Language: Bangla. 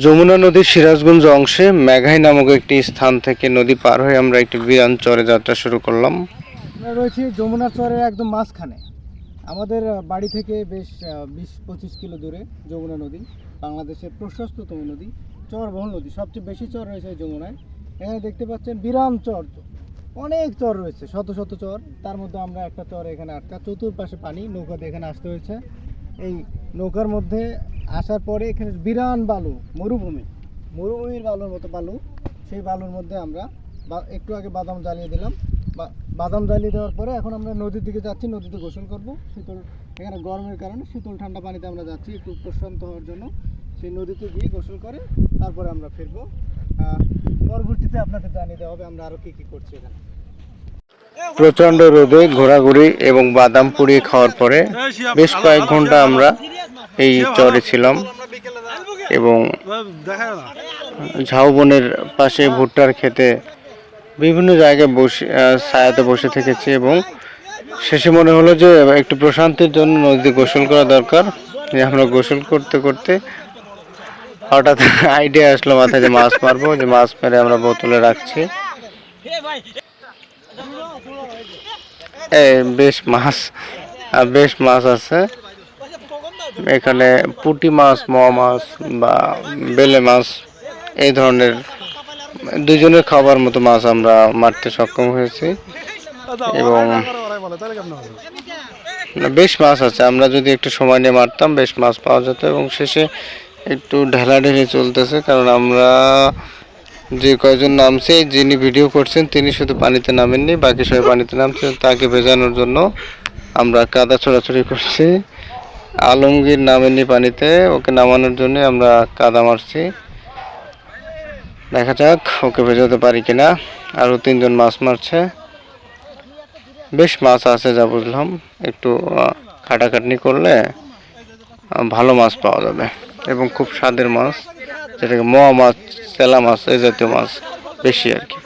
যমুনা নদীর সিরাজগঞ্জ অংশে মেঘাই নামক একটি স্থান থেকে নদী পার হয়ে আমরা একটি বিরান চরে যাত্রা শুরু করলাম। আমরা রয়েছি যমুনা চরের একদম মাঝখানে। আমাদের বাড়ি থেকে বেশ বিশ পঁচিশ কিলো দূরে যমুনা নদী, বাংলাদেশের প্রশস্ততম নদী চর বহুল নদী। সবচেয়ে বেশি চর রয়েছে যমুনায়। এখানে দেখতে পাচ্ছেন বিরাম চর। অনেক চর রয়েছে, শত শত চর। তার মধ্যে আমরা একটা চর এখানে আটকা, চতুর্পাশে পানি নৌকাতে এখানে আসতে হয়েছে। এই নৌকার মধ্যে আসার পরে এখানে বিরান বালু, মরুভূমি। মরুভূমির বালুর মতো বালু। সেই বালুর মধ্যে আমরা বা- একটু আগে বাদাম জ্বালিয়ে দিলাম। বা- বাদাম জ্বালিয়ে দেওয়ার পরে এখন আমরা নদীর দিকে যাচ্ছি, নদীতে গোসল করব। শীতল, এখানে গরমের কারণে শীতল ঠান্ডা পানিতে আমরা যাচ্ছি একটু প্রশান্ত হওয়ার জন্য। সেই নদীতে গিয়ে গোসল করে তারপরে আমরা ফিরবো। পরবর্তীতে আপনাদের জানিয়ে দেওয়া হবে আমরা আরও কী কী করছি এখানে। প্রচণ্ড রোদে ঘোরাঘুরি এবং বাদাম পুড়িয়ে খাওয়ার পরে বেশ কয়েক ঘণ্টা আমরা এই চরে ছিলাম এবং ঝাউবনের পাশে ভুট্টার খেতে বিভিন্ন জায়গায় বসে ছায়াতে বসে থেকেছি এবং শেষে মনে হলো যে একটু প্রশান্তির জন্য নদীতে গোসল করা দরকার। যে আমরা গোসল করতে করতে হঠাৎ আইডিয়া আসলো মাথায় যে মাছ মারবো যে মাছ মেরে আমরা বোতলে রাখছি। এই বেশ মাছ বেশ মাছ আছে। এখানে পুঁটি মাছ মোয়া মাছ বা বেলে মাছ, এই ধরনের দুজনের খাবার মতো মাছ আমরা মারতে সক্ষম হয়েছি। এবং বেশ মাছ আছে, আমরা যদি একটু সময় নিয়ে মারতাম, বেশ মাছ পাওয়া যেত এবং শেষে একটু ঢেলাঢেলি চলতেছে, কারণ আমরা যে কয়জন নামছে, যিনি ভিডিও করছেন, তিনি শুধু পানিতে নামেননি, বাকি সবাই পানিতে নামছে, তাকে ভেজানোর জন্য আমরা কাদা ছোড়াছড়ি করছি। আলমগীর নামেননি পানিতে, ওকে নামানোর জন্য আমরা কাদা মারছি। দেখা যাক ওকে ভেজাতে পারি কিনা। আরও তিনজন মাছ মারছে। বেশ মাছ আছে যা বুঝলাম। একটু খাটাখাটনি করলে ভালো মাছ পাওয়া যাবে। এবং খুব স্বাদের মাছ, যেটাকে মোয়া মাছ, চেলা মাছ, এই জাতীয় মাছ, বেশি আর কি।